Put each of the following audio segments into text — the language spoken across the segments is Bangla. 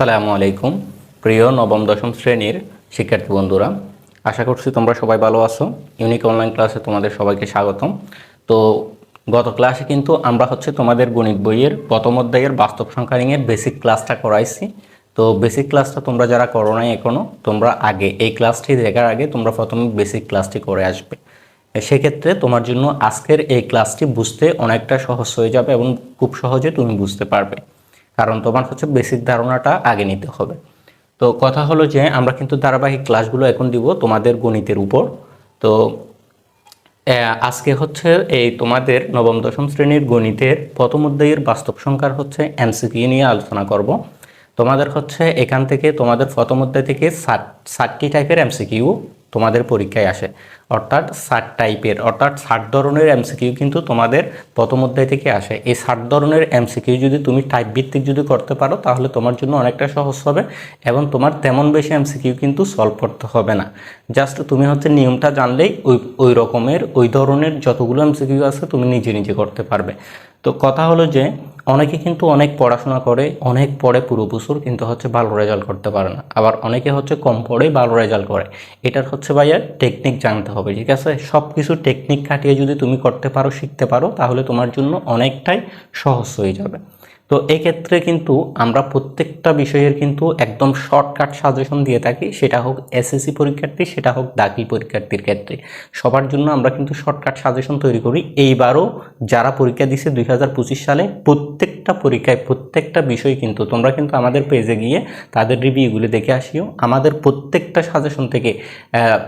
আসসালামু আলাইকুম, প্রিয় নবম, দশম শ্রেণির শিক্ষার্থী বন্ধুরা। আশা করছি তোমরা সবাই ভালো আছো। ইউনিক অনলাইন ক্লাসে তোমাদের সবাইকে স্বাগতম। তো গত ক্লাসে কিন্তু আমরা হচ্ছে তোমাদের গণিত বইয়ের প্রথম অধ্যায়ের বাস্তব সংখ্যা নিয়ে বেসিক ক্লাসটা করাইছি। তো বেসিক ক্লাসটা তোমরা যারা করো নাই এখনও তোমরা আগে এই ক্লাসটি দেখার আগে তোমরা প্রথমে বেসিক ক্লাসটি করে আসবে। সেক্ষেত্রে তোমার জন্য আজকের এই ক্লাসটি বুঝতে অনেকটা সহজ হয়ে যাবে এবং খুব সহজে তুমি বুঝতে পারবে। কারণ তোমার হচ্ছে বেসিক ধারণাটা আগে নিতে হবে। তো কথা হলো যে, আমরা কিন্তু ধারাবাহিক ক্লাসগুলো এখন দিব তোমাদের গণিতের উপর। তো আজকে হচ্ছে এই তোমাদের নবম, দশম শ্রেণির গণিতের প্রথম অধ্যায়ের বাস্তব সংখ্যার হচ্ছে এমসিকিউ নিয়ে আলোচনা করব। তোমাদের হচ্ছে এখান থেকে তোমাদের প্রথম অধ্যায় থেকে ষাট, ষাটটি টাইপের এমসিকিউ তোমাদের পরীক্ষায় আসে। অর্থাৎ ষাট টাইপের, অর্থাৎ ষাট ধরনের এমসিকিউ কিন্তু তোমাদের প্রথম অধ্যায় থেকে আসে। এই ষাট ধরনের এমসিকিউ যদি তুমি টাইপ ভিত্তিক যদি করতে পারো, তাহলে তোমার জন্য অনেকটা সহজ হবে এবং তোমার তেমন বেশি এমসিকিউ কিন্তু সলভ করতে হবে না। জাস্ট তুমি হচ্ছে নিয়মটা জানলেই ওই ওই রকমের, ওই ধরনের যতগুলো এমসিকিউ আছে তুমি নিজে নিজে করতে পারবে। তো কথা হলো যে অনেকে কিন্তু অনেক পড়াশোনা করে, অনেক পড়ে পুরো বছর, কিন্তু হচ্ছে ভালো রেজাল্ট করতে পারে না। আবার অনেকে হচ্ছে কম পড়ে ভালো রেজাল্ট করে। এটার হচ্ছে ভাইয়া টেকনিক জানতে হবে, ঠিক আছে? সব কিছু টেকনিক খাটিয়ে যদি তুমি করতে পারো, শিখতে পারো, তাহলে তোমার জন্য অনেকটাই সহজ হয়ে যাবে। তো এক্ষেত্রে কিন্তু আমরা প্রত্যেকটা বিষয়ের কিন্তু একদম শর্টকাট সাজেশন দিয়ে থাকি। সেটা হোক এসএসসি পরীক্ষার্থী, সেটা হোক দাগি পরীক্ষার্থীর ক্ষেত্রে। সবার জন্য আমরা কিন্তু শর্টকাট সাজেশন তৈরি করি। এইবারও যারা পরীক্ষা দিছে দুই হাজার পঁচিশ সালে, প্রত্যেকটা পরীক্ষায় প্রত্যেকটা বিষয় কিন্তু, তোমরা কিন্তু আমাদের পেজে গিয়ে তাদের রিভিউগুলো দেখে আসিও। আমাদের প্রত্যেকটা সাজেশন থেকে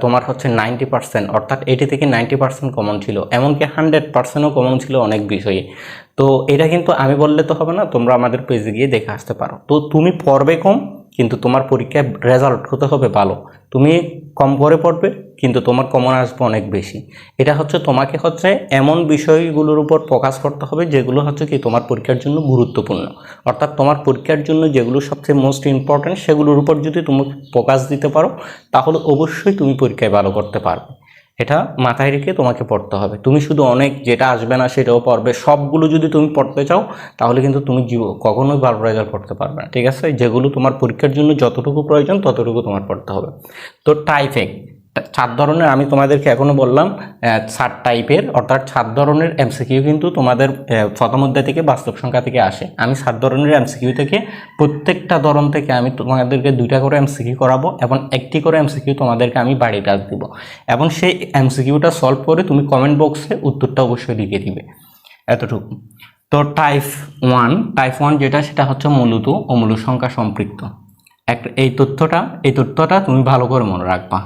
তোমার হচ্ছে নাইনটি পার্সেন্ট অর্থাৎ এটি থেকে নাইনটি পার্সেন্ট কমন ছিল। এমনকি হান্ড্রেড পার্সেন্টও কমন ছিল অনেক বিষয়ে। তো এটা কিন্তু আমি বললে তো হবে না, তোমরা আমাদের পেজে গিয়ে দেখে আসতে পারো। তো তুমি পড়বে কম, কিন্তু তোমার পরীক্ষায় রেজাল্ট হতে হবে ভালো। তুমি কম করে পড়বে, কিন্তু তোমার কমন আসবে অনেক বেশি। এটা হচ্ছে তোমাকে হচ্ছে এমন বিষয়গুলোর উপর ফোকাস করতে হবে, যেগুলো হচ্ছে কি তোমার পরীক্ষার জন্য গুরুত্বপূর্ণ। অর্থাৎ তোমার পরীক্ষার জন্য যেগুলো সবচেয়ে মোস্ট ইম্পর্ট্যান্ট সেগুলোর উপর যদি তুমি ফোকাস দিতে পারো, তাহলে অবশ্যই তুমি পরীক্ষায় ভালো করতে পারবে। এটা মাথায় রেখে তোমাকে পড়তে হবে। তুমি শুধু অনেক যেটা আসবে না সেটাও পড়বে। সবগুলো যদি তুমি পড়তে চাও, তাহলে কিন্তু তুমি জীব, কখনোই ভালো রেজাল্ট পড়তে পারবে না, ঠিক আছে? যেগুলো তোমার পরীক্ষার জন্য যতটুকু প্রয়োজন, ততটুকু তোমার পড়তে হবে। তো টাইফেক চার ধরনের আমি তোমাদেরকে এখনও বললাম চার টাইপের, অর্থাৎ চার ধরনের এমসিকিউ কিন্তু তোমাদের প্রথম অধ্যায় থেকে বাস্তব সংখ্যা থেকে আসে। আমি সাত ধরনের এমসিকিউ থেকে প্রত্যেকটা ধরন থেকে আমি তোমাদেরকে দুইটা করে এমসিকিউ করাবো এবং একটি করে এমসিকিউ তোমাদেরকে আমি বাড়ি কাজ দিব। এবং সেই এমসিকিউটা সলভ করে তুমি কমেন্ট বক্সে উত্তরটা অবশ্যই লিখে দিবে। এতটুকু। তো টাইপ ওয়ান টাইপ ওয়ান যেটা, সেটা হচ্ছে মূলত অমূল সংখ্যা সম্পৃক্ত। এক, এই তথ্যটা এই তথ্যটা তুমি ভালো করে মনে রাখবা।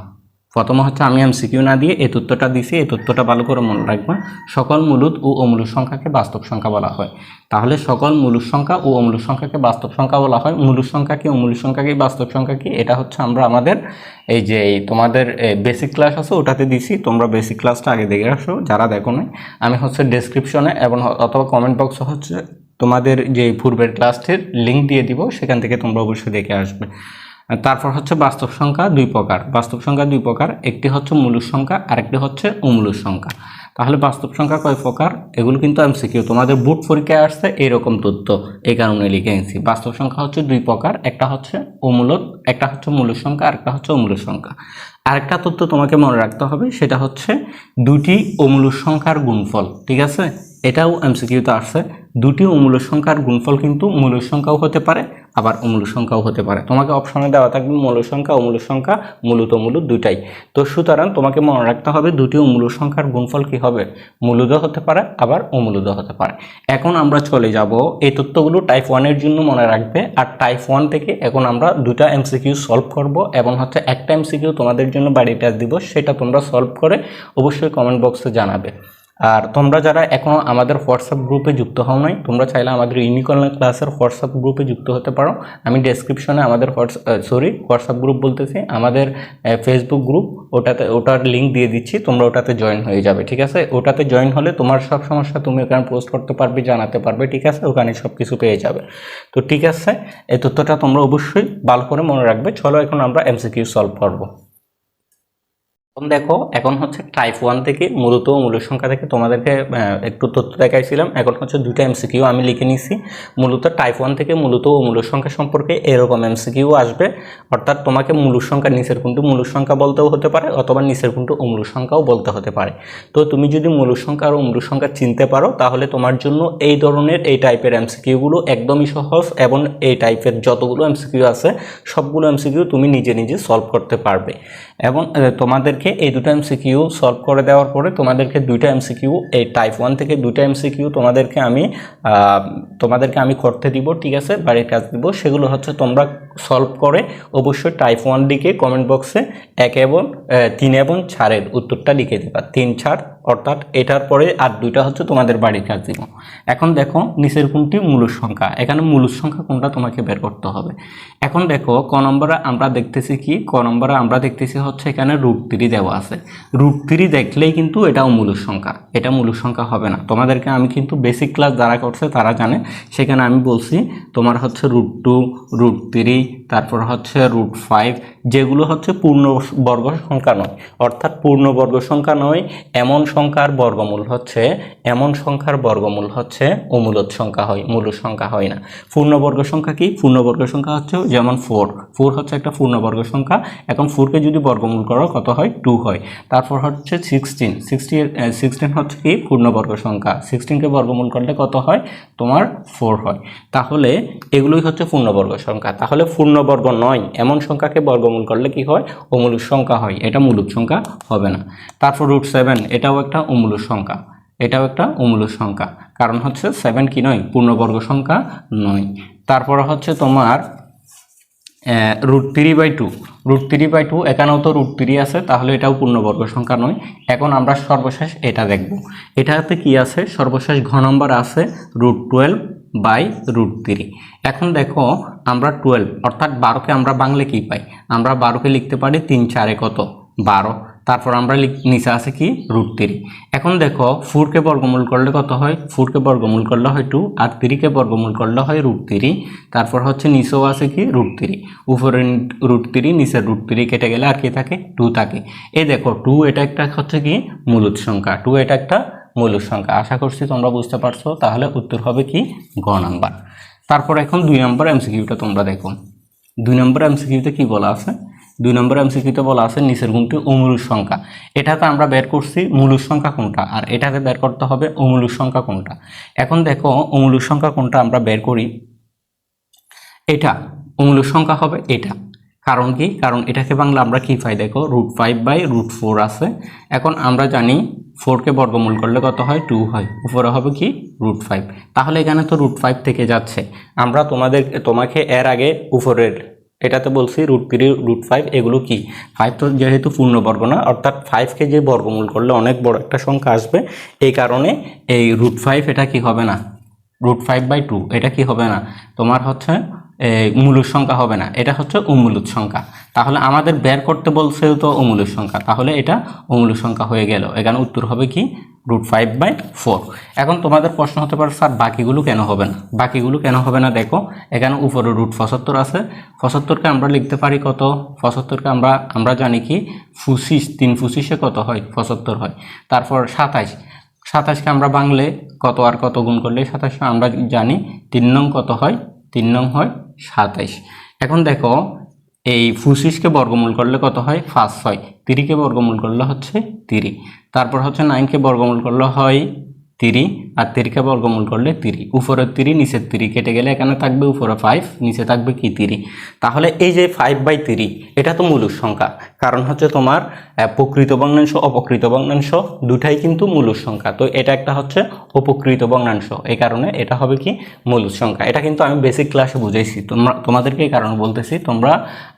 প্রথমে হচ্ছে আমি এমসিকিউ না দিয়ে এই তথ্যটা দিছি, এই তথ্যটা ভালো করে মনে রাখবা। সকল মূলত ও অমূল সংখ্যাকে বাস্তব সংখ্যা বলা হয়। তাহলে সকল মূল সংখ্যা ও অমূল সংখ্যাকে বাস্তব সংখ্যা বলা হয়। মূল সংখ্যা কি অমূল সংখ্যা কি, বাস্তব সংখ্যা কি? এটা হচ্ছে আমরা আমাদের এই যে তোমাদের বেসিক ক্লাস আছে, ওটাতে দিছি। তোমরা বেসিক ক্লাসটা আগে দেখে আসো, যারা দেখো নাই। আমি হচ্ছে ডেসক্রিপশনে এবং অথবা কমেন্ট বক্সে হচ্ছে তোমাদের যে পূর্বের ক্লাসটির লিঙ্ক দিয়ে দিব, সেখান থেকে তোমরা অবশ্যই দেখে আসবে। তারপর হচ্ছে বাস্তব সংখ্যা দুই প্রকার। বাস্তব সংখ্যা দুই প্রকার, একটি হচ্ছে মূলক সংখ্যা, আরেকটি হচ্ছে অমূলক সংখ্যা। তাহলে বাস্তব সংখ্যা কয় প্রকার? এগুলো কিন্তু এমসিকিউ তোমাদের বুট পরীক্ষায় আসছে এরকম তথ্য এই কারণে লিখে এনেছি। বাস্তব সংখ্যা হচ্ছে দুই প্রকার, একটা হচ্ছে অমূলক, একটা হচ্ছে মূলক সংখ্যা, আরেকটা হচ্ছে অমূলক সংখ্যা। আরেকটা তথ্য তোমাকে মনে রাখতে হবে, সেটা হচ্ছে দুটি অমূলক সংখ্যার গুণফল, ঠিক আছে? এটাও এমসিকিউতে আসছে। দুটি অমূলক সংখ্যার গুণফল কিন্তু মূলক সংখ্যাও হতে পারে আবার অমূলক সংখ্যাও হতে পারে। তোমাকে অপশনে দেওয়া থাকবে মূলক সংখ্যা অমূলক সংখ্যা, মূলত মূলত দুটাই তো সুতরাং তোমাকে মনে রাখতে হবে দুটি অমূলক সংখ্যার গুণফল কি হবে? মূলদ হতে পারে, আবার অমূলদ হতে পারে। এখন আমরা চলে যাব, এই তথ্যগুলো টাইপ ওয়ানের জন্য মনে রাখবে। আর টাইপ ওয়ান থেকে এখন আমরা দুটা এমসিকিউ সলভ করব এবং হচ্ছে একটা এমসিকিউ তোমাদের জন্য বাড়ি টাচ দিব, সেটা তোমরা সলভ করে অবশ্যই কমেন্ট বক্সে জানাবে। আর তোমরা যারা এখনও আমাদের হোয়াটসঅ্যাপ গ্রুপে যুক্ত হও নাই, তোমরা চাইলে আমাদের ইউনিকর্ন ক্লাসের হোয়াটসঅ্যাপ গ্রুপে যুক্ত হতে পারো। আমি ডেসক্রিপশনে আমাদের হোয়াটসঅ্যাপ সরি হোয়াটসঅ্যাপ গ্রুপ বলতেছি। আমাদের ফেসবুক গ্রুপ ওটাতে, ওটার লিঙ্ক দিয়ে দিচ্ছি, তোমরা ওটাতে জয়েন হয়ে যাবে, ঠিক আছে? ওটাতে জয়েন হলে তোমার সব সমস্যা তুমি ওখানে পোস্ট করতে পারবে, জানাতে পারবে, ঠিক আছে? ওখানে সব কিছু পেয়ে যাবে। তো ঠিক আছে, এই তথ্যটা তোমরা অবশ্যই ভালো করে মনে রাখবে। চলো এখন আমরা এমসিকিউ সলভ করব। এখন দেখো এখন হচ্ছে টাইপ ওয়ান থেকে মূলত মূলের সংখ্যা থেকে তোমাদেরকে একটু তথ্য দেখাইছিলাম। এখন হচ্ছে দুটো এমসিকিউ আমি লিখে নিছি। মূলত টাইপ ওয়ান থেকে মূলত ও মূলের সংখ্যা সম্পর্কে এরকম এমসিকিউ আসবে। অর্থাৎ তোমাকে মূলের সংখ্যা নিচের কোনটি মূলের সংখ্যা বলতেও হতে পারে অথবা নিচের কোনটি অমূলের সংখ্যাও বলতে হতে পারে। তো তুমি যদি মূলের সংখ্যা আর অমূলের সংখ্যা চিনতে পারো তাহলে তোমার জন্য এই ধরনের এই টাইপের এমসিকিউগুলো একদমই সহজ এবং এই টাইপের যতগুলো এমসিকিউ আছে সবগুলো এমসিকিউ তুমি নিজে নিজে সলভ করতে পারবে। এবং আহ, তোমাদেরকে এই দুটো এমসিকিউ সলভ করে দেওয়ার পরে তোমাদেরকে দুইটা এমসিকিউ এই টাইপ ওয়ান থেকে দুইটা এম সিকিউ তোমাদেরকে আমি তোমাদেরকে আমি করতে দিব, ঠিক আছে? বাড়ির কাজ দিব। সেগুলো হচ্ছে তোমরা সলভ করে অবশ্যই টাইপ ওয়ান দিকে কমেন্ট বক্সে এক এবং তিন এবং ছাড়ের উত্তরটা লিখে দেবা। তিন, চার অর্থাৎ এটার পরে আর দুইটা হচ্ছে তোমাদের বাড়ির কাজ দিব। এখন দেখো, নিচের কোনটি মূলুর সংখ্যা? এখানে মূলুর সংখ্যা কোনটা তোমাকে বের করতে হবে। এখন দেখো, ক নম্বরে আমরা দেখতেছি কি? ক নম্বরে আমরা দেখতেছি হচ্ছে এখানে রুট থ্রি দেওয়া আছে। রুট থ্রি দেখলেই কিন্তু এটাও মূলুর সংখ্যা। এটা মূলুর সংখ্যা হবে না। তোমাদেরকে আমি কিন্তু বেসিক ক্লাস যারা করছে তারা জানে। সেখানে আমি বলছি, তোমার হচ্ছে রুট টু রুট থ্রি তারপর হচ্ছে রুট ফাইভ যেগুলো হচ্ছে পূর্ণ বর্গ সংখ্যা নয়। অর্থাৎ পূর্ণবর্গ সংখ্যা নয়, এমন সংখ্যার বর্গমূল হচ্ছে, এমন সংখ্যার বর্গমূল হচ্ছে অমূলত সংখ্যা হয়, মূল সংখ্যা হয় না। পূর্ণবর্গ সংখ্যা কি? পূর্ণবর্গ সংখ্যা হচ্ছে যেমন ফোর ফোর হচ্ছে একটা পূর্ণবর্গ সংখ্যা। এখন ফোরকে যদি বর্গমূল করো, কত হয়? টু হয়। তারপর হচ্ছে সিক্সটিন সিক্সটি সিক্সটিন হচ্ছে কি? পূর্ণবর্গ সংখ্যা। সিক্সটিনকে বর্গমূল করলে কত হয়? তোমার ফোর হয়। তাহলে এগুলোই হচ্ছে পূর্ণবর্গ সংখ্যা। তাহলে পূর্ণবর্গ নয়। এমন সংখ্যাকে বর্গমূল করলে কি হয়? অমূলক সংখ্যা হয়। এটা মূলক সংখ্যা হবে না। তারপর রুট সেভেন এটাও একটা অমূলক সংখ্যা। এটাও একটা অমূলক সংখ্যা। কারণ হচ্ছে সেভেন কি নয়? পূর্ণবর্গ সংখ্যা নয়। তারপর হচ্ছে তোমার root three by two root three by two এখানেও তো রুট থ্রি আছে, তাহলে এটাও পূর্ণবর্গ সংখ্যা নয়। এখন আমরা সর্বশেষ এটা দেখব। এটাতে কি আছে? সর্বশেষ ঘ নম্বর আছে root twelve by root three এখন দেখো, আমরা টুয়েলভ অর্থাৎ বারোকে আমরা বাংলা কি পাই? আমরা বারোকে লিখতে পারি তিন চারে কত? বারো। তারপর আমরা নিচে আছে কি? রুট থ্রি এখন দেখো ফোরকে বর্গমূল করলে কত হয়? ফোরকে বর্গমূল করলে হয় টু আর থ্রিকে বর্গমূল করলে হয় রুট থ্রি তারপর হচ্ছে নিচেও আছে কি? রুট থ্রি উপরে রুট থ্রি নিচের রুট থ্রি কেটে গেলে আর কি থাকে? টু থাকে। এ দেখো টু এটা একটা হচ্ছে কি? মূলত সংখ্যা। টু এটা একটা মূলত সংখ্যা। আশা করছি তোমরা বুঝতে পারছ। তাহলে উত্তর হবে কি? গ নাম্বার। তারপর এখন দুই নম্বর এমসিকিউটা তোমরা দেখো। দুই নম্বর এমসিকিউতে কি বলা আছে? দুই নম্বর এমসিকিউতে বলা আছে, নিচের গুণটি অমূলক সংখ্যা। এটাতে আমরা বের করছি মূলক সংখ্যা কোনটা? আর এটাতে বের করতে হবে অমূলক সংখ্যা কোনটা? এখন দেখো অমূলক সংখ্যা কোনটা আমরা বের করি? এটা। অমূলক সংখ্যা হবে এটা। কারণ কি? কারণ এটাকে বাংলা আমরা কি পাই? দেখো root five by root four আছে। এখন আমরা জানি ফোরকে বর্গমূল করলে কত হয়? টু হয়। উপরে হবে কি? রুট ফাইভ তাহলে এখানে তো রুট ফাইভ থেকে যাচ্ছে। আমরা তোমাদের, তোমাকে এর আগে উপরের এটাতে বলছি রুট থ্রি রুট ফাইভ এগুলো কী? ফাইভ তো যেহেতু পূর্ণবর্গ না অর্থাৎ ফাইভকে যে বর্গমূল করলে অনেক বড় একটা সংখ্যা আসবে, এই কারণে এই রুট ফাইভ এটা কি হবে না? রুট ফাইভ বাই টু এটা কি হবে না? তোমার হচ্ছে মূলদ সংখ্যা হবে না। এটা হচ্ছে অমূলদ সংখ্যা। তাহলে আমাদের বের করতে বলছে তো অমূলদ সংখ্যা। তাহলে এটা অমূলদ সংখ্যা হয়ে গেল। এখানে উত্তর হবে কি? রুট ফাইভ বাই ফোর এখন তোমাদের প্রশ্ন হতে পারে, স্যার, বাকিগুলো কেন হবে না? বাকিগুলো কেন হবে না দেখো। এখানে উপরে রুট পঁচাত্তর আছে। পঁচাত্তরকে আমরা লিখতে পারি কত? পঁচাত্তরকে আমরা আমরা জানি কি? ফুসিস তিন ফুসিসে কত হয়? পঁচাত্তর হয়। তারপর সাতাইশ। সাতাশকে আমরা বাংলে কত আর কত গুণ করলে সাতাশ আমরা জানি তিন নং কত হয়? তিন নং হয় সাতাইশ। এখন দেখো, এই ফুসিসকে বর্গমূল করলে কত হয়? পাঁচ ছয়। তিরিকে বর্গমূল করলে হচ্ছে তিরি। তারপর হচ্ছে নাইনকে বর্গমূল করলে হয় তিরি। আর তিরিকে বর্গমূল করলে তিরি। উপরের তিরি নিচের তিরি। কেটে গেলে এখানে থাকবে উপরে ফাইভ নিচে থাকবে কি তিরি? তাহলে এই যে ফাইভ বাই তিরি, এটা তো মূলক সংখ্যা। কারণ হচ্ছে তোমার প্রকৃত ভগ্নাংশ অপকৃত ভগ্নাংশ দুটাই কিন্তু মূলক সংখ্যা। তো এটা একটা হচ্ছে অপকৃত ভগ্নাংশ এই কারণে এটা হবে কি? মূলক সংখ্যা। এটা কিন্তু আমি বেসিক ক্লাসে বুঝাইছি। তোমরা, তোমাদেরকে এই কারণে বলতেছি, তোমরা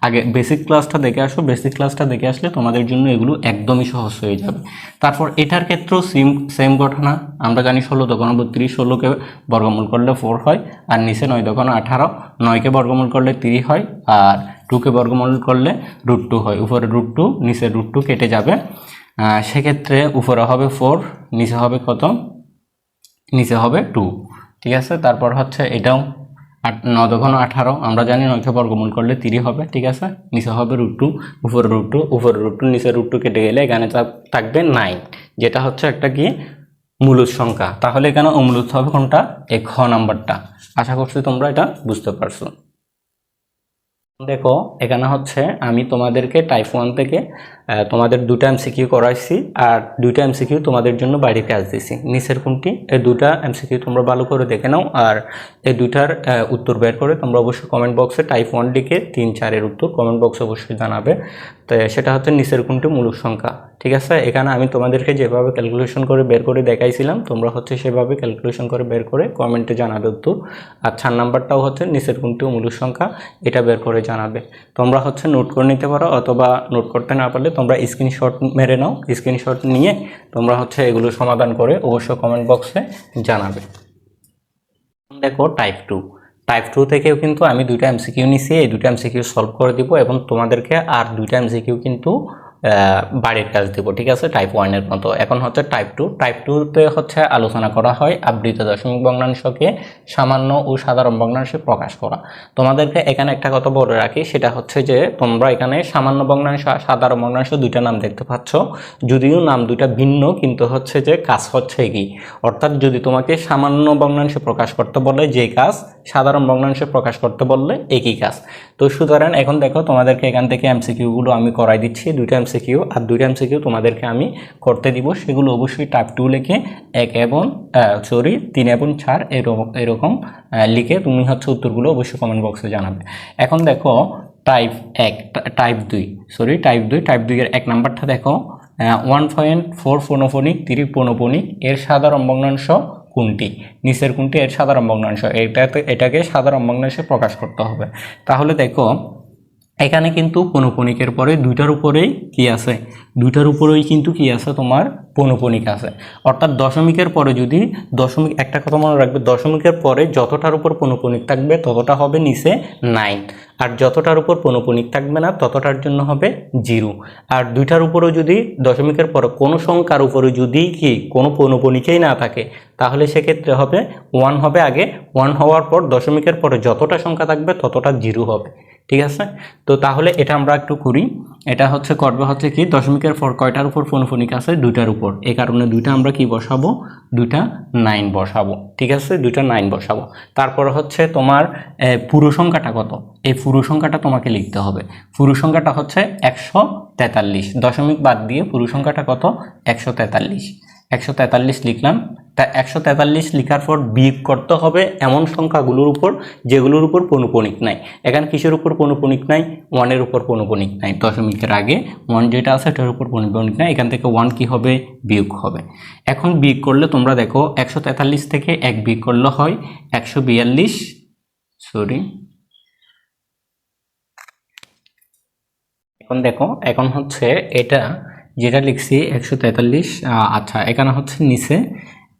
আগে বেসিক ক্লাসটা দেখে আসো। বেসিক ক্লাসটা দেখে আসলে তোমাদের জন্য এগুলো একদমই সহজ হয়ে যাবে। তারপর এটার ক্ষেত্রেও সেম সেম ঘটনা। আমরা জানি ষোলো দোকান বত্রিশ ষোলোকে বর্গমূল করলে ফোর হয় আর নিচে নয় দোকান আঠারো নয়কে বর্গমূল করলে তিরিশ হয় আর টুকে বর্গমূল করলে রুট টু হয়। উপরে রুট টু নিচে রুট টু কেটে যাবে। সেক্ষেত্রে উপরে হবে ফোর নিচে হবে কত নিচে হবে টু ঠিক আছে? তারপর হচ্ছে এটাও আট, ন দোকানো আঠারো আমরা জানি নয়কে বর্গমূল করলে তিরি হবে, ঠিক আছে? নিচে হবে রুট টু উপরে রুট টু উপরে রুট টু নিচে রুট টু কেটে গেলে এখানে থাক- থাকবে নাইন যেটা হচ্ছে একটা কি? মূলত সংখ্যা। তাহলে এখানে অমূলত হবে কোনটা? এই খ নাম্বারটা। আশা করছি তোমরা এটা বুঝতে পারছ। দেখো, এখানে হচ্ছে আমি তোমাদেরকে টাইপ ওয়ান থেকে তোমাদের দুটা এমসিকিউ করাইছি আর দুইটা এমসিকিউ তোমাদের জন্য বাইরে কাজ দিছি। নিচের কোনটি? এই দুটা এমসিকিউ তোমরা ভালো করে দেখে নাও আর এই দুইটার উত্তর বের করে তোমরা অবশ্যই কমেন্ট বক্সে টাইপ ওয়ান লিখে তিন চারের উত্তর কমেন্ট বক্সে অবশ্যই জানাবে। তো সেটা হচ্ছে নিচের কোনটি মূলক সংখ্যা। ঠিক আছে? এখানে আমি তোমাদেরকে যেভাবে ক্যালকুলেশন করে বের করে দেখাইছিলাম, তোমরা হচ্ছে সেভাবে ক্যালকুলেশন করে বের করে কমেন্টে জানাবে উত্তর। আর চার নাম্বারটাও হচ্ছে নিচের কোনটি মূলক সংখ্যা, এটা বের করে জানাবে। তোমরা হচ্ছে নোট করে নিতে পারো অথবা নোট করতে না পারলে তোমরা স্ক্রিনশট মেরে নাও স্ক্রিনশট নিয়ে তোমরা হচ্ছে এগুলো সমাধান করে অবশ্যই কমেন্ট বক্সে জানাবে। দেখো টাইপ টু টাইপ টু থেকেও কিন্তু আমি দুইটা এমসিকিউ নিছি, এই দুইটা এমসিকিউ সলভ করে দিব এবং তোমাদেরকে আর দুইটা এমসিকিউ কিন্তু বাড়ির কাজ দিব, ঠিক আছে? টাইপ ওয়ানের মতো। এখন হচ্ছে টাইপ টু টাইপ টুতে হচ্ছে আলোচনা করা হয় আবৃত দশমিক ভগ্নাংশকে সামান্য ও সাধারণ ভগ্নাংশে প্রকাশ করা। তোমাদেরকে এখানে একটা কথা বলে রাখি, সেটা হচ্ছে যে তোমরা এখানে সামান্য ভগ্নাংশ সাধারণ ভগ্নাংশ দুইটা নাম দেখতে পাচ্ছ। যদিও নাম দুইটা ভিন্ন, কিন্তু হচ্ছে যে কাজ হচ্ছে কি? অর্থাৎ যদি তোমাকে সামান্য ভগ্নাংশে প্রকাশ করতে বলে যে কাজ সাধারণ ভগ্নাংশে প্রকাশ করতে বললে একই কাজ। তো সুতরাং এখন দেখো তোমাদেরকে এখান থেকে এমসিকিউগুলো আমি করাই দিচ্ছি, দুইটা এমসিকিউ আর দুইটা এমসিকিউ তোমাদেরকে আমি করতে দিব। সেগুলো অবশ্যই টাইপ টু লিখে এক এবং সরি তিন এবং চার এরকম এরকম লিখে তুমি হচ্ছে উত্তরগুলো অবশ্যই কমেন্ট বক্সে জানাবে। এখন দেখো টাইপ এক টাইপ দুই সরি টাইপ দুই টাইপ দুইয়ের এক নাম্বারটা দেখো ওয়ান পয়েন্ট ফোর ফোনোফোনিক তিরি পৌনপনিক এর সাধারণ ভগ্নাংশ কোনটি? নিচের কোনটি? এর সাধারণ ভগ্নাংশ। এটাতে এটাকে সাধারণ ভগ্নাংশে প্রকাশ করতে হবে। তাহলে দেখো, এখানে কিন্তু পৌনপনিকের পরে দুইটার উপরেই কি আছে? দুইটার উপরেই কিন্তু কি আছে? তোমার পৌনপনিক আছে। অর্থাৎ দশমিকের পরে যদি দশমিক একটা কথা মনে রাখবে, দশমিকের পরে যতটার উপর পৌনপনিক থাকবে, ততটা হবে নিচে নাইন। আর যতটার উপর পৌনপনিক থাকবে না, ততটার জন্য হবে জিরো। আর দুইটার উপরেও যদি দশমিকের পর কোনো সংখ্যার উপরে যদি কি কোনো পৌনপনিকেই না থাকে, তাহলে সেক্ষেত্রে হবে ওয়ান হবে আগে। ওয়ান হওয়ার পর দশমিকের পরে যতটা সংখ্যা থাকবে, ততটা জিরো হবে। ঠিক আছে? তো তাহলে এটা আমরা একটু করি। এটা হচ্ছে করবে হচ্ছে কি, দশমিকের পর কয়টার উপর ফোনফোনিক আছে? দুইটার উপর। এই কারণে দুইটা আমরা কি বসাবো? দুইটা নাইন বসাবো। ঠিক আছে? দুইটা নাইন বসাবো। তারপর হচ্ছে তোমার পুরো সংখ্যাটা কত? এই পুরো সংখ্যাটা তোমাকে লিখতে হবে। পুরো সংখ্যাটা হচ্ছে একশো তেতাল্লিশ। দশমিক বাদ দিয়ে পুরো সংখ্যাটা কত? একশো তেতাল্লিশ। একশো তেতাল্লিশ লিখলাম। তা একশো তেতাল্লিশ লেখার পর বিয়োগ করতে হবে এমন সংখ্যাগুলোর উপর, যেগুলোর উপর পৌনপনিক নাই। এখানে কিসের উপর পৌনপনিক নাই? ওয়ানের উপর পৌনপনিক নাই। দশমিকের আগে ওয়ান যেটা আছে সেটার উপর পৌনপনিক নাই। এখান থেকে ওয়ান কি হবে? বিয়োগ হবে। এখন বিয়োগ করলে তোমরা দেখো, একশো তেতাল্লিশ থেকে এক বিয়োগ করলে হয় একশো বিয়াল্লিশ। সরি। এখন দেখো, এখন হচ্ছে এটা যেটা লিখছি একশো তেতাল্লিশ আচ্ছা এখানে হচ্ছে নিচে,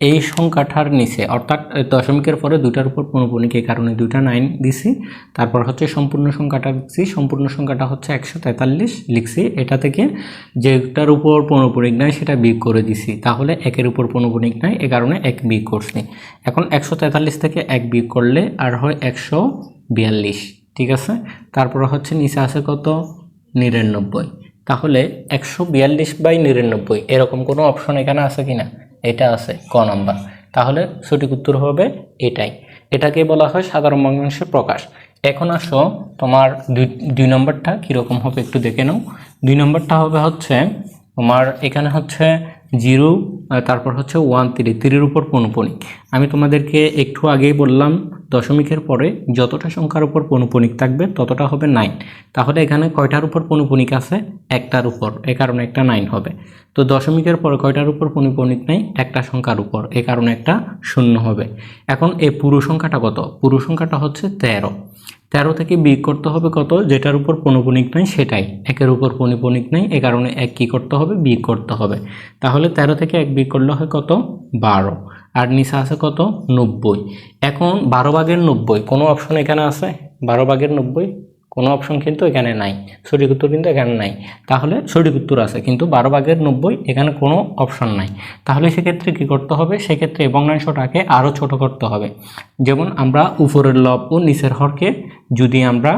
এই সংখ্যাটার নিচে, অর্থাৎ দশমিকের পরে দুটার উপর পৌনপনিক এই কারণে দুইটা নাইন দিছি, তারপর হচ্ছে সম্পূর্ণ সংখ্যাটা লিখছি, সম্পূর্ণ সংখ্যাটা হচ্ছে একশো তেতাল্লিশ লিখছি, এটা থেকে যেটার উপর পৌনপনিক নাই সেটা বিয়োগ করে দিছি, তাহলে একের উপর পৌনপনিক নাই এ কারণে এক বিয়োগ করছি। এখন একশো তেতাল্লিশ থেকে এক বিয়োগ করলে আর হয় একশো বিয়াল্লিশ, ঠিক আছে? তারপর হচ্ছে নিচে আছে কত? নিরানব্বই। তাহলে একশো বিয়াল্লিশ বাই নিরানব্বই, এরকম কোনো অপশন এখানে আছে কি না এটা আছে, ক নাম্বার। তাহলে সঠিক উত্তর হবে এটাই। এটাকে বলা হয় সাধারণ ভগ্নাংশের প্রকাশ। এখন আসো, তোমার দুই দুই নম্বরটা কীরকম হবে একটু দেখে নাও। দুই নম্বরটা হবে হচ্ছে, তোমার এখানে হচ্ছে জিরো তারপর হচ্ছে ওয়ান তিরি তিরির উপর পনুপনিক আমি তোমাদেরকে একটু আগেই বললাম, দশমিকের পরে যতটা সংখ্যার উপর পনুপনিক থাকবে ততটা হবে নাইন। তাহলে এখানে কয়টার উপর পনুপনিক আছে? একটার উপর, এ কারণে একটা নাইন হবে। তো দশমিকের পরে কয়টার উপর পনুপনিক নেই? একটা সংখ্যার উপর, এ কারণে একটা শূন্য হবে। এখন এই পুরো সংখ্যাটা কত? পুরো সংখ্যাটা হচ্ছে তেরো। তেরো থেকে বিয়োগ করতে হবে কত? যেটার উপর পনুপনিক নেই, সেটাই। একের উপর পনুপনিক নেই, এ কারণে এক কী করতে হবে? বিয়োগ করতে হবে। তাহলে তেরো থেকে এক বিয়োগ করলে হয় কত? বারো। আর নিচে আছে কত? নব্বই। এখন বারো ভাগের নব্বই, কোনো অপশন এখানে আছে? বারো ভাগের নব্বই, কোনো অপশন কিন্তু এখানে নাই। সঠিক উত্তর কিন্তু এখানে নাই। তাহলে সঠিক উত্তর আছে, কিন্তু বারো ভাগের নব্বই, এখানে কোনো অপশন নাই। তাহলে সেক্ষেত্রে কি করতে হবে? সেক্ষেত্রে ভগ্নাংশটাকে আরও ছোট করতে হবে। যেমন আমরা উপরের লব ও নিচের হরকে যদি আমরা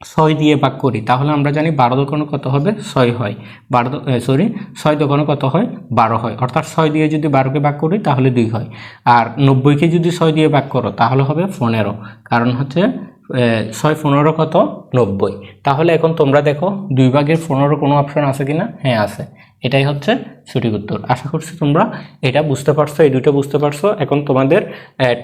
ছয় দিয়ে ভাগ করি, তাহলে আমরা জানি বারো দোকানো কত হবে? ছয় হয়। বারো সরি ছয় দোকানো কত হয়? বারো হয়। অর্থাৎ ছয় দিয়ে যদি বারোকে ভাগ করি, তাহলে দুই হয়। আর নব্বইকে যদি ছয় দিয়ে ভাগ করো, তাহলে হবে পনেরো। কারণ হচ্ছে ছয় পনেরো কত? নব্বই। তাহলে এখন তোমরা দেখো, দুই ভাগের পনেরো কোনো অপশন আছে কি না হ্যাঁ আছে। এটাই হচ্ছে সঠিক উত্তর। আশা করছি তোমরা এটা বুঝতে পারছ, এই দুইটা বুঝতে পারছ। এখন তোমাদের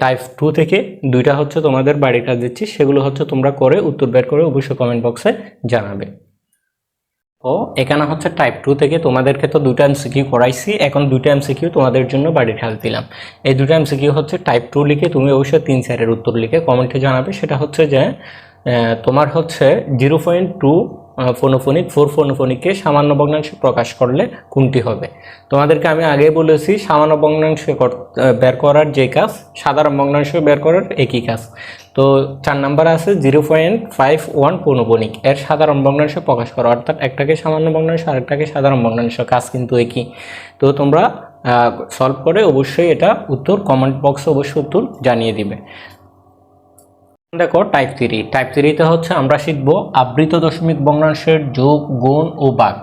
টাইপ টু থেকে দুইটা হচ্ছে তোমাদের বাড়ির কাজ দিচ্ছি। সেগুলো হচ্ছে তোমরা করে উত্তর বের করে অবশ্যই কমেন্ট বক্সে জানাবে। ও এখানে হচ্ছে টাইপ টু থেকে তোমাদেরকে তো দুটো এমসিকিউ করাইছি, এখন দুটো এমসিকিউ তোমাদের জন্য বাড়ির কাজ দিলাম। এই দুটো এমসিকিউ হচ্ছে টাইপ টু লিখে তুমি অবশ্যই তিন চারের উত্তর লিখে কমেন্টে জানাবে। সেটা হচ্ছে যে তোমার হচ্ছে জিরো পয়েন্ট টু ফোনোফোনিক ফোর ফোনোফোনিককে সামান্য ভগ্নাংশে প্রকাশ করলে কোনটি হবে? তোমাদেরকে আমি আগে বলেছি, সামান্য ভগ্নাংশ বের করার যে কাজ, সাধারণ ভগ্নাংশ বের করার একই কাজ। তো চার নাম্বার আছে জিরো পয়েন্ট ফাইভ ওয়ান পৌনপণিক এর সাধারণ ভগ্নাংশ প্রকাশ করা, অর্থাৎ একটাকে সামান্য ভগ্নাংশ আরেকটাকে সাধারণ ভগ্নাংশ কাজ কিন্তু একই। তো তোমরা সলভ করে অবশ্যই এটা উত্তর কমেন্ট বক্সে অবশ্যই উত্তর জানিয়ে দিবে। দেখো টাইপ থ্রি টাইপ থ্রিতে হচ্ছে আমরা শিখব আবৃত দশমিক ভগ্নাংশের যোগ, গুণ ও বাঘ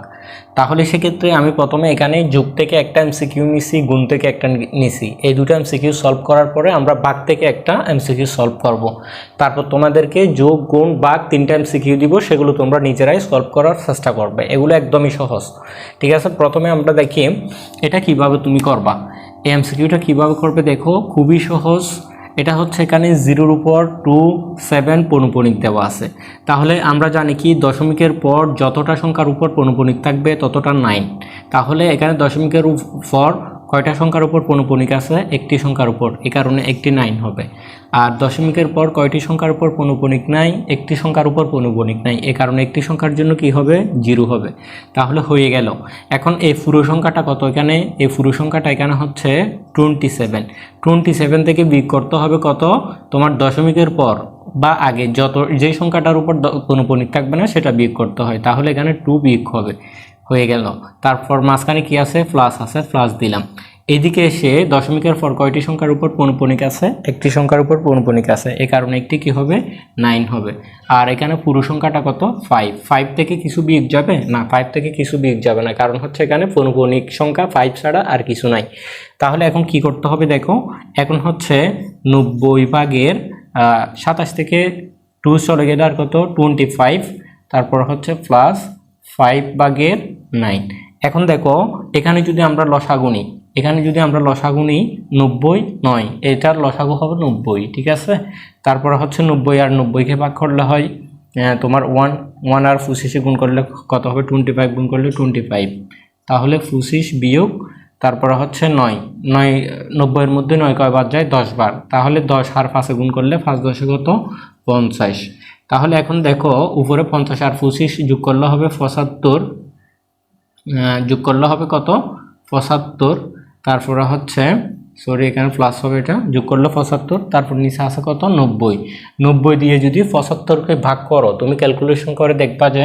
তাহলে সেক্ষেত্রে আমি প্রথমে এখানে যোগ থেকে একটা এমসিকিউ নিছি, গুণ থেকে একটা নিছি। এই দুটো এমসিকিউ সলভ করার পরে আমরা বাঘ থেকে একটা এমসিকিউ সলভ করব। তারপর তোমাদেরকে যোগ, গুণ বাঘ তিনটা এমসিকিউ দিব, সেগুলো তোমরা নিজেরাই সলভ করার চেষ্টা করবে। এগুলো একদমই সহজ। ঠিক আছে? প্রথমে আমরা দেখি এটা কীভাবে তুমি করবা। এই এমসিকিউটা কীভাবে করবে দেখো, খুবই সহজ। এটা হচ্ছে এখানে জিরোর উপর টু সেভেন পণুপণিক দেওয়া আছে। তাহলে আমরা জানি কি, দশমিকের পর যতটা সংখ্যার উপর পণুপণিক থাকবে ততটা নাইন তাহলে এখানে দশমিকের পর কয়টা সংখ্যার উপর পনুপনিক আছে? একটি সংখ্যার উপর। এ কারণে একটি নাইন হবে। আর দশমিকের পর কয়টি সংখ্যার উপর পনুপনিক নাই? একটি সংখ্যার উপর পনুপনিক নাই। এ কারণে একটি সংখ্যার জন্য কি হবে? জিরো হবে। তাহলে হয়ে গেল। এখন এই পুরো সংখ্যাটা কত এখানে? এই পুরো সংখ্যাটা এখানে হচ্ছে টোয়েন্টি সেভেন টোয়েন্টি সেভেন থেকে বিয়োগ করতে হবে কত? তোমার দশমিকের পর বা আগে যত যে সংখ্যাটার উপর পণিক থাকবে না, সেটা বিয়োগ করতে হয়। তাহলে এখানে টু বিয়োগ হবে। হয়ে গেল। তারপর মাঝখানে কি আছে? প্লাস আছে প্লাস দিলাম। এদিকে এসে দশমিকের পর কয়টি সংখ্যার উপর পৌনপণিক আছে? একটি সংখ্যার উপর পৌনপণিক আছে। এ কারণে একটি কি হবে? নাইন হবে। আর এখানে পুরো সংখ্যাটা কত? ফাইভ ফাইভ থেকে কিছু বিয়োগ যাবে? না ফাইভ থেকে কিছু বিয়োগ যাবে না। কারণ হচ্ছে এখানে পৌনপণিক সংখ্যা ফাইভ ছাড়া আর কিছু নাই। তাহলে এখন কি করতে হবে দেখো? এখন হচ্ছে নব্বই ভাগের সাতাশ থেকে টু চলে গেলে আর কত? টোয়েন্টি ফাইভ তারপর হচ্ছে প্লাস ফাইভ ভাগের নাইন এখন দেখো, এখানে যদি আমরা লসাগু নিই, এখানে যদি আমরা লসাগু নিই নব্বই নয়, এটার লসাগু হবে নব্বই, ঠিক আছে? তারপর হচ্ছে নব্বই আর নব্বইকে ভাগ করলে হয় তোমার ওয়ান ওয়ান আর পঁচিশে গুণ করলে কত হবে? টোয়েন্টি ফাইভ গুণ করলে টোয়েন্টি ফাইভ তাহলে পঁচিশ বিয়োগ, তারপরে হচ্ছে নয় নয়, নব্বইয়ের মধ্যে নয় কয়বার যায়? দশ বার। তাহলে দশ আর পাঁচে গুণ করলে পাঁচ দশে কত? পঞ্চাশ। তাহলে এখন দেখো, উপরে পঞ্চাশ আর পঁচিশ যোগ করলে হবে পঁচাত্তর। যোগ করলে হবে কত? পঁচাত্তর। তারপরে হচ্ছে সরি এখানে প্লাস হবে এটা। যোগ করলে পঁচাত্তর, তারপর নিচে আছে কত? নব্বই। নব্বই দিয়ে যদি পঁচাত্তরকে ভাগ করো, তুমি ক্যালকুলেশন করে দেখবা যে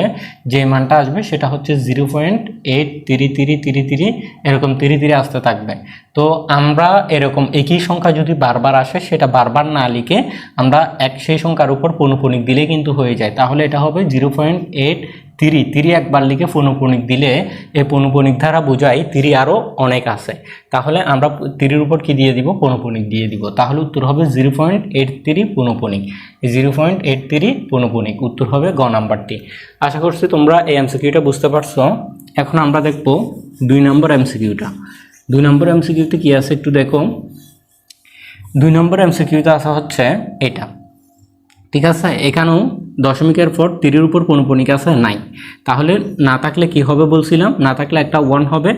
যে মানটা আসবে সেটা হচ্ছে zero point eight three three three three এরকম তিরি তিরি আসতে থাকবে। তো আমরা এরকম একই সংখ্যা যদি বারবার আসে, সেটা বারবার না লিখে আমরা এক সেই সংখ্যার উপর পনুপনিক দিলেই কিন্তু হয়ে যায়। তাহলে এটা হবে zero point eight three three একবার লিখে পনুপনিক দিলে এই পনুপনিক দ্বারা বোঝায় তিরি আরও অনেক আছে। তাহলে আমরা তিরির উপর কি দিয়ে দিব? পনুপনিক দিয়ে দিব। তাহলে উত্তর হবে জিরো পয়েন্ট এইট তিরি পনুপনিক। জিরো পয়েন্ট এইট তিরি পনুপনিক। উত্তর হবে গ নাম্বারটি। আশা করছি তোমরা এই এমসিকিউটা বুঝতে পারছ। এখন আমরা দেখব দুই নম্বর এমসিকিউটা। দুই নম্বর এমসিকিউতে কী আছে একটু দেখো। দুই নম্বর এমসিকিউতে আসা হচ্ছে এটা। ঠিক আছে? এখানেও দশমিকের পর তিরির উপর পনুপনিক আছে, নাই। তাহলে না থাকলে কি হবে বলছিলাম? না থাকলে একটা ওয়ান হবে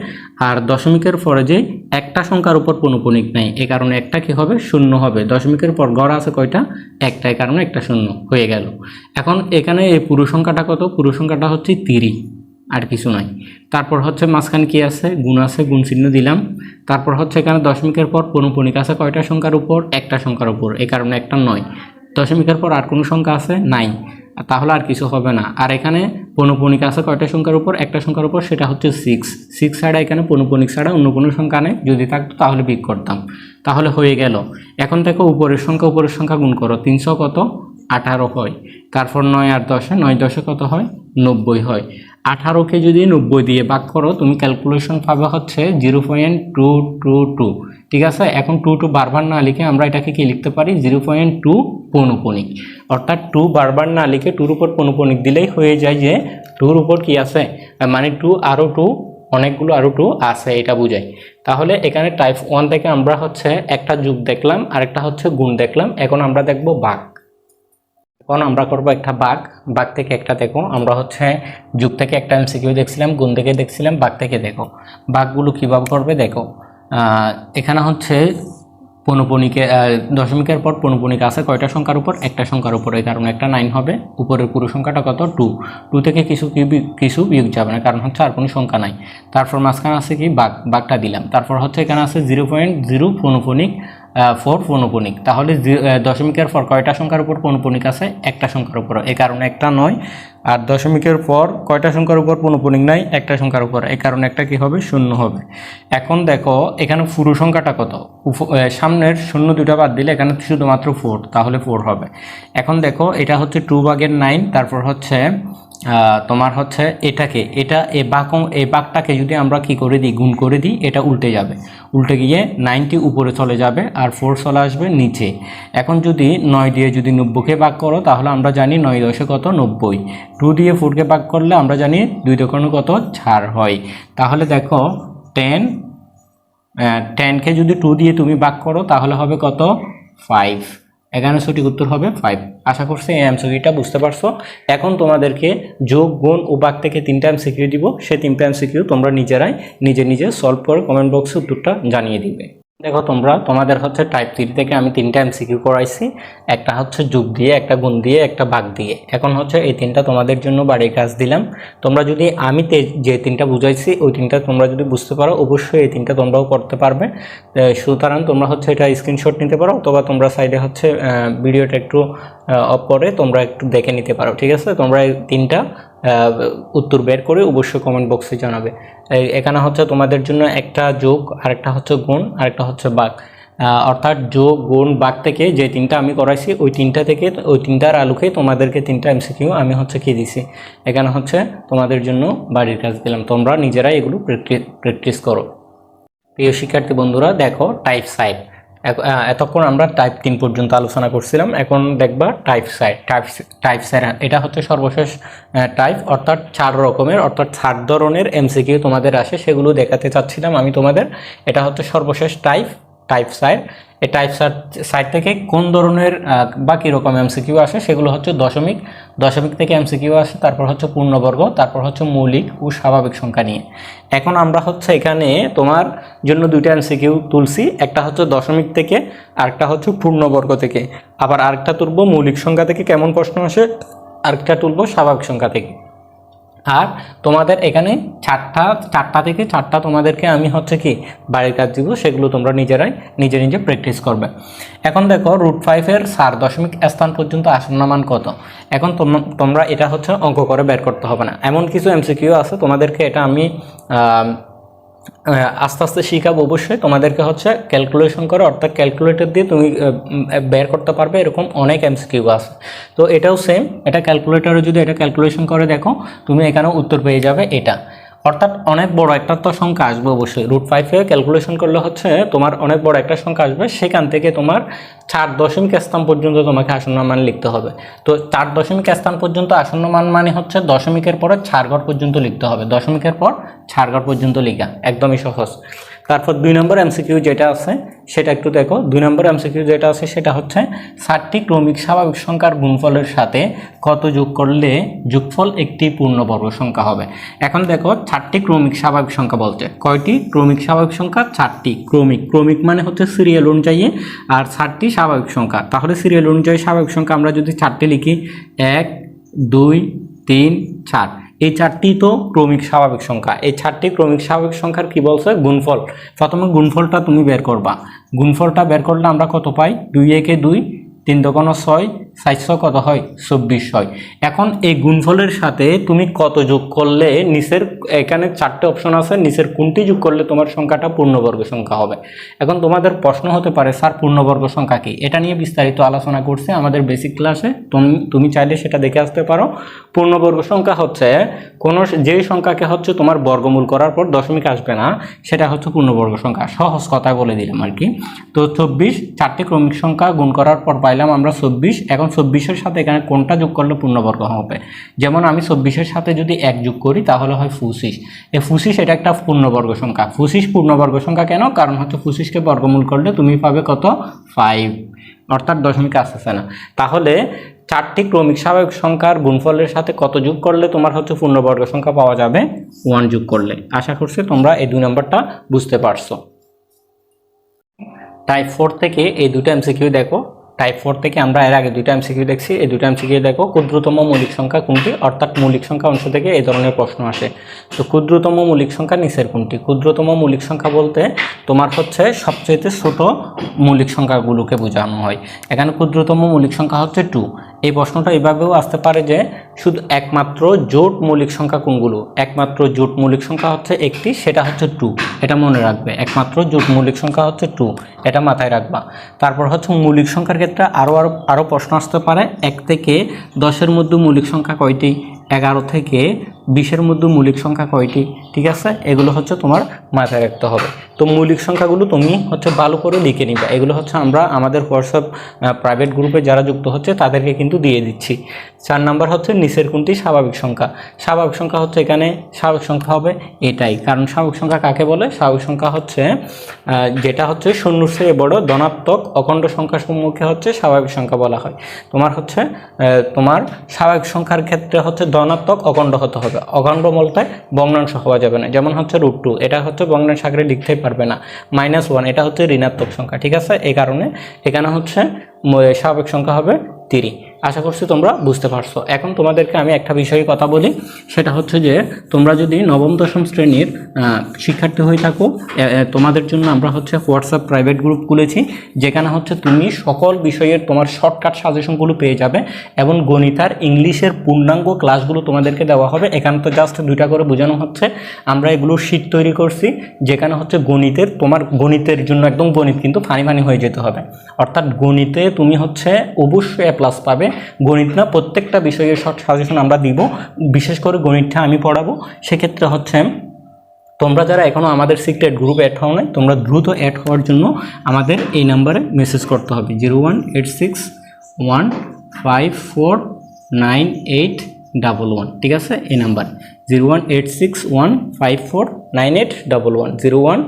আর দশমিকের পরে যে একটা সংখ্যার উপর পনুপনিক নাই, এ কারণে একটা কি হবে? শূন্য হবে। দশমিকের পর গড় আছে কয়টা? একটা, এ কারণে একটা শূন্য হয়ে গেল। এখন এখানে এই পুরো সংখ্যাটা কত? পুরো সংখ্যাটা হচ্ছে তিরি। আর কিছু নয় তারপর হচ্ছে মাঝখানে কি আছে? গুণ আছে, গুণ চিহ্ন দিলাম। তারপর হচ্ছে এখানে দশমিকের পর পনুপনিক আছে কয়টা সংখ্যার উপর? একটা সংখ্যার উপর, এ কারণে একটা নয়। দশমিকের পর আর কোনো সংখ্যা আছে? নাই। তাহলে আর কিছু হবে না। আর এখানে পনুপনিক আছে কয়টা সংখ্যার উপর? একটা সংখ্যার উপর, সেটা হচ্ছে সিক্স সিক্স ছাড়া এখানে পনুপনিক ছাড়া অন্য কোনো সংখ্যা নেই। যদি থাকতো তাহলে বিক করতাম। তাহলে হয়ে গেল। এখন দেখো উপরের সংখ্যা উপরের সংখ্যা গুণ করো। তিনশো কত? আঠারো হয়। তারপর নয় আর দশে, নয় দশে কত হয়? নব্বই হয়। আঠারোকে যদি নব্বই দিয়ে ভাগ করো, তুমি ক্যালকুলেশন পাবে হচ্ছে zero point two two two ঠিক আছে? এখন টু টু বারবার না লিখে আমরা এটাকে কি লিখতে পারি? জিরো পয়েন্ট টু পনুপনিক অর্থাৎ টু বারবার না লিখে টুর উপর পনুপনিক দিলেই হয়ে যায় যে টুর উপর কি আছে? মানে টু আরও টু অনেকগুলো আরও টু আছে, এটা বুঝায় তাহলে এখানে টাইপ ওয়ান থেকে আমরা হচ্ছে একটা যুগ দেখলাম, আরেকটা হচ্ছে গুণ দেখলাম, এখন আমরা দেখব বাঘ এখন আমরা করব একটা বাঘ। বাঘ থেকে একটা দেখো আমরা হচ্ছে যুগ থেকে একটা এমসিকিউ দেখছিলাম, গুণ থেকে দেখছিলাম, বাঘ থেকে দেখো। বাঘগুলো কীভাবে করবে দেখো। এখানে হচ্ছে পনুপনিকে দশমিকের পর পনুপনিক আছে কয়টা সংখ্যার উপর? একটা সংখ্যার উপর, এই কারণে একটা নাইন হবে। উপরের পুরো সংখ্যাটা কত? টু টু থেকে কিছু কিছু বিয়োগ যাবে না, কারণ হচ্ছে আর কোনো সংখ্যা নাই। তারপর মাঝখানে আছে কি? বাঘ, বাঘটা দিলাম। তারপর হচ্ছে এখানে আছে জিরো পয়েন্ট জিরো পনুপনিক ফোর পনুপনিক তাহলে দশমিকের পর কয়টা সংখ্যার উপর পনুপনিক আছে? একটা সংখ্যার উপর। এই কারণে একটা নয়। আর দশমিকের পর কয়টা সংখ্যার উপর পনুপনিক নাই? একটা সংখ্যার উপর। এই কারণে একটা কি হবে? শূন্য হবে। এখন দেখো, এখানে পুরো সংখ্যাটা কত? সামনের শূন্য দুটা বাদ দিলে এখানে শুধুমাত্র ফোর তাহলে ফোর হবে। এখন দেখো, এটা হচ্ছে টু বাগের নাইন তারপর হচ্ছে তোমার হচ্ছে এটাকে, এটা, এ বাক এই বাকটাকে যদি আমরা কি করে দিই, গুণ করে দিই, এটা উল্টে যাবে। উল্টে গিয়ে নাইনটি উপরে চলে যাবে আর ফোর চলে আসবে নিচে। এখন যদি নয় দিয়ে যদি নব্বইকে বাক করো, তাহলে আমরা জানি নয় দশে কত? নব্বই। টু দিয়ে ফোরকে বাক করলে আমরা জানি দুই দোকানে কত? ছাড় হয়। তাহলে দেখো, টেন টেনকে যদি টু দিয়ে তুমি ভাগ করো, তাহলে হবে কত? ফাইভ। এখানে সঠিক উত্তর হবে ফাইভ আশা করছি এই এমসিকিউটা বুঝতে পারছ। এখন তোমাদেরকে যোগ, গুণ বাক থেকে তিনটা এমসিকিউ দিব। সেই তিনটা এমসিকিউ তোমরা নিজেরাই নিজে নিজে সলভ করে কমেন্ট বক্সে উত্তরটা জানিয়ে দিবে। দেখো তোমরা, তোমাদের হচ্ছে টাইপ থ্রি থেকে আমি তিনটা এমসিকিউ করাইছি। একটা হচ্ছে যোগ দিয়ে, একটা গুণ দিয়ে, একটা ভাগ দিয়ে। এখন হচ্ছে এই তিনটা তোমাদের জন্য বাড়ির কাজ দিলাম। তোমরা যদি আমি যে তিনটা বুঝাইছি, ওই তিনটা তোমরা যদি বুঝতে পারো, অবশ্যই এই তিনটা তোমরাও করতে পারবে। সুতরাং তোমরা হচ্ছে এটা স্ক্রিনশট নিতে পারো, অথবা তোমরা সাইডে হচ্ছে ভিডিওটা একটু অফ করে তোমরা একটু দেখে নিতে পারো, ঠিক আছে? তোমরা এই তিনটা উত্তর বের করে অবশ্যই কমেন্ট বক্সে জানাবে। এখানে হচ্ছে তোমাদের জন্য একটা যোগ, আরেকটা হচ্ছে গুণ, আরেকটা হচ্ছে বাঘ অর্থাৎ যোগ, গুণ বাঘ থেকে যে তিনটা আমি করাইছি, ওই তিনটা থেকে, ওই তিনটার আলোকে তোমাদেরকে তিনটা এমসিকিউ আমি হচ্ছে কি দিছি। এখানে হচ্ছে তোমাদের জন্য বাড়ির কাজ দিলাম। তোমরা নিজেরাই এগুলো প্র্যাকটিস করো। প্রিয় শিক্ষার্থী বন্ধুরা, দেখো টাইপ সাইড এতক্ষণ আমরা টাইপ তিন পর্যন্ত আলোচনা করছিলাম। এখন দেখবা type side type type side এটা হচ্ছে সর্বশেষ টাইপ অর্থাৎ চার রকমের, অর্থাৎ চার ধরনের এমসিকিউ তোমাদের আসে, সেগুলো দেখাতে চাচ্ছিলাম আমি তোমাদের। এটা হচ্ছে সর্বশেষ টাইপ টাইপ সাইড এই টাইপ সাইট থেকে কোন ধরনের বা কীরকম এমসিকিউ আসে সেগুলো হচ্ছে দশমিক। দশমিক থেকে এমসিকিউ আসে, তারপর হচ্ছে পূর্ণবর্গ, তারপর হচ্ছে মৌলিক ও স্বাভাবিক সংখ্যা নিয়ে। এখন আমরা হচ্ছে এখানে তোমার জন্য দুইটা এমসিকিউ তুলছি, একটা হচ্ছে দশমিক থেকে, আরেকটা হচ্ছে পূর্ণবর্গ থেকে। আবার আরেকটা তুলবো মৌলিক সংখ্যা থেকে কেমন প্রশ্ন আসে, আরেকটা তুলবো স্বাভাবিক সংখ্যা থেকে। আর তোমাদের এখানে চারটা চারটা থেকে চারটা তোমাদেরকে আমি হচ্ছে কি বাড়ির কাজ দিব, সেগুলো তোমরা নিজেরাই, নিজে নিজে প্র্যাকটিস করবে। এখন দেখো রুট ফাইভের সার দশমিক স্থান পর্যন্ত আসন্ন মান কত? এখন তোম- তোমরা এটা হচ্ছে অঙ্ক করে বের করতে হবে না। এমন কিছু এমসিকিউ আছে, তোমাদেরকে এটা আমি আস্তে আস্তে শিখাব অবশ্যই। তোমাদেরকে হচ্ছে ক্যালকুলেশন করে, অর্থাৎ ক্যালকুলেটর দিয়ে তুমি বের করতে পারবে এরকম অনেক এমসিকিউ আছে। তো এটাও সেম এটা ক্যালকুলেটরে যদি এটা ক্যালকুলেশন করে দেখো, তুমি এখানেও উত্তর পেয়ে যাবে এটা। অর্থাৎ অনেক বড় একটা তো সংখ্যা আসবে অবশ্যই। রুট ফাইভে ক্যালকুলেশন করলে হচ্ছে তোমার অনেক বড় একটা সংখ্যা আসবে, সেখান থেকে তোমার চার দশমিক স্থান পর্যন্ত তোমাকে আসন্ন মান লিখতে হবে। তো চার দশমিক স্থান পর্যন্ত আসন্ন মান মানে হচ্ছে দশমিকের পরে ছাড়ঘর পর্যন্ত লিখতে হবে। দশমিকের পর ছাড়ঘর পর্যন্ত লিখা, একদমই সহজ। তারপর দুই নম্বর এমসিকিউ যেটা আছে, সেটা একটু দেখো। দুই নম্বর এমসিকিউ যেটা আছে, সেটা হচ্ছে ষাটটি ক্রমিক স্বাভাবিক সংখ্যার গুণফলের সাথে কত যোগ করলে যোগফল একটি পূর্ণবর্গ সংখ্যা হবে? এখন দেখো, চারটি ক্রমিক স্বাভাবিক সংখ্যা বলছে। কয়টি? ক্রমিক স্বাভাবিক সংখ্যা চারটি। ক্রমিক ক্রমিক মানে হচ্ছে সিরিয়াল অনুযায়ী আর চারটি স্বাভাবিক সংখ্যা। তাহলে সিরিয়াল অনুযায়ী স্বাভাবিক সংখ্যা আমরা যদি চারটি লিখি, এক, দুই, তিন, চার। এই চারটি তো ক্রমিক স্বাভাবিক সংখ্যা। এই চারটি ক্রমিক স্বাভাবিক সংখ্যার কি বলছে? গুণফল। প্রথমে গুণফলটা তুমি বের করবা। গুণফলটা বের করলে আমরা কত পাই? দুই একে দুই, তিন দোকানো ছয় সাতশো কত হয় চব্বিশ হয়। এখন এই গুণফলের সাথে তুমি কত যোগ করলে, নিচের, এখানে চারটে অপশন আছে, নিচের কোনটি যোগ করলে তোমার সংখ্যাটা পূর্ণবর্গ সংখ্যা হবে? এখন তোমাদের প্রশ্ন হতে পারে, স্যার, পূর্ণবর্গ সংখ্যা কি? এটা নিয়ে বিস্তারিত আলোচনা করছে। আমাদের বেসিক ক্লাসে তুমি তুমি চাইলে সেটা দেখে আসতে পারো। পূর্ণবর্গ সংখ্যা হচ্ছে, কোনো, যেই সংখ্যাকে হচ্ছে তোমার বর্গমূল করার পর দশমিক আসবে না, সেটা হচ্ছে পূর্ণবর্গ সংখ্যা। সহজ কথায় বলে দিলাম আর কি। তো চব্বিশ, চারটি ক্রমিক সংখ্যা গুণ করার পর পাইলাম আমরা চব্বিশ, এখন চব্বিশের সাথে এখানে কোনটা যোগ করলে পূর্ণবর্গ হবে? যেমন আমি চব্বিশের সাথে যদি এক যোগ করি, তাহলে হয় ফুসিস। এই ফুসিস এটা একটা পূর্ণবর্গ সংখ্যা। ফুসিস পূর্ণবর্গ সংখ্যা কেন? কারণ হচ্ছে ফুসিসকে বর্গমূল করলে তুমি পাবে কত? ফাইভ অর্থাৎ দশমিক আসতেছে না। তাহলে চারটি ক্রমিক স্বাভাবিক সংখ্যার গুণফলের সাথে কত যোগ করলে তোমার হচ্ছে পূর্ণবর্গ সংখ্যা পাওয়া যাবে? ওয়ান যোগ করলে। আশা করছি তোমরা এই দুই নম্বরটা বুঝতে পারছ। টাইপ ফোর থেকে এই দুটো এমসিকিউ দেখো। টাইপ ফোর থেকে আমরা এর আগে দুইটা এমসিকিউ দেখছি। এই দুইটা এমসিকিউ দেখো, ক্ষুদ্রতম মৌলিক সংখ্যা কোনটি? অর্থাৎ মৌলিক সংখ্যা অংশ থেকে এই ধরনের প্রশ্ন আসে। তো ক্ষুদ্রতম মৌলিক সংখ্যা নিচের কোনটি? ক্ষুদ্রতম মৌলিক সংখ্যা বলতে তোমার হচ্ছে সবচেয়ে ছোট মৌলিক সংখ্যাগুলোকে বোঝানো হয়। এখানে ক্ষুদ্রতম মৌলিক সংখ্যা হচ্ছে টু এই প্রশ্নটা এভাবেও আসতে পারে যে শুধু একমাত্র জোট মৌলিক সংখ্যা কোনগুলো? একমাত্র জোট মৌলিক সংখ্যা হচ্ছে একটি, সেটা হচ্ছে টু। এটা মনে রাখবে। একমাত্র জোট মৌলিক সংখ্যা হচ্ছে টু। এটা মাথায় রাখবা। তারপর হচ্ছে মৌলিক সংখ্যার ক্ষেত্রে আরও আরও আরও প্রশ্ন আসতে পারে। এক থেকে দশের মধ্যে মৌলিক সংখ্যা কয়টি? এগারো থেকে বিশের মধ্যে মৌলিক সংখ্যা কয়টি? ঠিক আছে? এগুলো হচ্ছে তোমার মাথায় রাখতে হবে। তো মৌলিক সংখ্যাগুলো তুমি হচ্ছে ভালো করে লিখে নিবে। এগুলো হচ্ছে আমরা আমাদের হোয়াটসঅ্যাপ প্রাইভেট গ্রুপে যারা যুক্ত হচ্ছে তাদেরকে কিন্তু দিয়ে দিচ্ছি। চার নাম্বার হচ্ছে নিচের কোনটি? স্বাভাবিক সংখ্যা। স্বাভাবিক সংখ্যা হচ্ছে এখানে, স্বাভাবিক সংখ্যা হবে এটাই। কারণ স্বাভাবিক সংখ্যা কাকে বলে? স্বাভাবিক সংখ্যা হচ্ছে যেটা হচ্ছে শূন্য থেকে বড় ধনাত্মক অখণ্ড সংখ্যা সম্মুখে হচ্ছে স্বাভাবিক সংখ্যা বলা হয়। তোমার হচ্ছে তোমার স্বাভাবিক সংখ্যার ক্ষেত্রে হচ্ছে ধনাত্মক অখণ্ড হতে হবে। অখণ্ড বলতে ভগ্নাংশ হওয়া যাবে না। যেমন হচ্ছে রুট টু, এটা হচ্ছে ভগ্নাংশ আকারে লিখতেই পারবে না। মাইনাস ওয়ান, এটা হচ্ছে ঋণাত্মক সংখ্যা, ঠিক আছে? এই কারণে এখানে হচ্ছে স্বাভাবিক সংখ্যা হবে তিরি। আশা করছি তোমরা বুঝতে পারছ। এখন তোমাদেরকে আমি একটা বিষয়ে কথা বলি। সেটা হচ্ছে যে, তোমরা যদি নবম, দশম শ্রেণির শিক্ষার্থী হয়ে থাকো তোমাদের জন্য আমরা হচ্ছে হোয়াটসঅ্যাপ প্রাইভেট গ্রুপ খুলেছি, যেখানে হচ্ছে তুমি সকল বিষয়ের তোমার শর্টকাট সাজেশনগুলো পেয়ে যাবে এবং গণিতার ইংলিশের পূর্ণাঙ্গ ক্লাসগুলো তোমাদেরকে দেওয়া হবে। এখানে তো জাস্ট দুইটা করে বোঝানো হচ্ছে। আমরা এগুলো শীট তৈরি করছি, যেখানে হচ্ছে গণিতের, তোমার গণিতের জন্য একদম গণিত কিন্তু ফানি ফানি হয়ে যেতে হবে। অর্থাৎ গণিতে তুমি হচ্ছে অবশ্যই এ প্লাস পাবে। গণিত না প্রত্যেকটা বিষয়ের শর্ট সাজেশন আমরা দিব। বিশেষ করে গণিতটা আমি পড়াবো। সেক্ষেত্রে হচ্ছে, তোমরা যারা এখনও আমাদের সিক্রেট গ্রুপ অ্যাড হও নাই, তোমরা দ্রুত অ্যাড হওয়ার জন্য আমাদের এই নাম্বারে মেসেজ করতে হবে। Zero one eight six one five four nine eight double one, ঠিক আছে? এই number zero one eight six one five four nine eight double one, zero one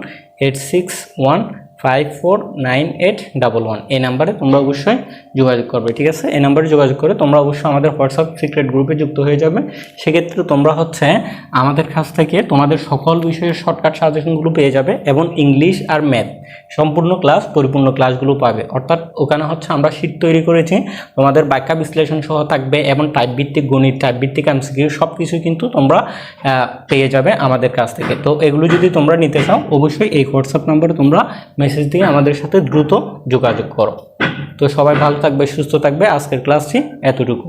eight six one five four nine eight double one এই নাম্বারে তোমরা অবশ্যই যোগাযোগ করবে, ঠিক আছে? এই নাম্বারে যোগাযোগ করে তোমরা অবশ্যই আমাদের হোয়াটসঅ্যাপ সিক্রেট গ্রুপে যুক্ত হয়ে যাবে। সেক্ষেত্রে তোমরা হচ্ছে আমাদের কাছ থেকে তোমাদের সকল বিষয়ের শর্টকাট সাজেশনগুলো পেয়ে যাবে এবং ইংলিশ আর ম্যাথ সম্পূর্ণ ক্লাস পরিপূর্ণ ক্লাসগুলো পাবে। অর্থাৎ ওখানে হচ্ছে আমরা শীট তৈরি করেছি। তোমাদের বাক্যা বিশ্লেষণ সহ থাকবে এবং টাইপ ভিত্তিক গণিত টাইপ ভিত্তিক এমসিকিউ সব কিছু কিন্তু তোমরা পেয়ে যাবে আমাদের কাছ থেকে। তো এগুলো যদি তোমরা নিতে চাও, অবশ্যই এই হোয়াটসঅ্যাপ নম্বরে তোমরা মেসেজ দিয়ে আমাদের সাথে দ্রুত যোগাযোগ করো। তো সবাই ভালো থাকবে, সুস্থ থাকবে। আজকের ক্লাসটি এতটুকু।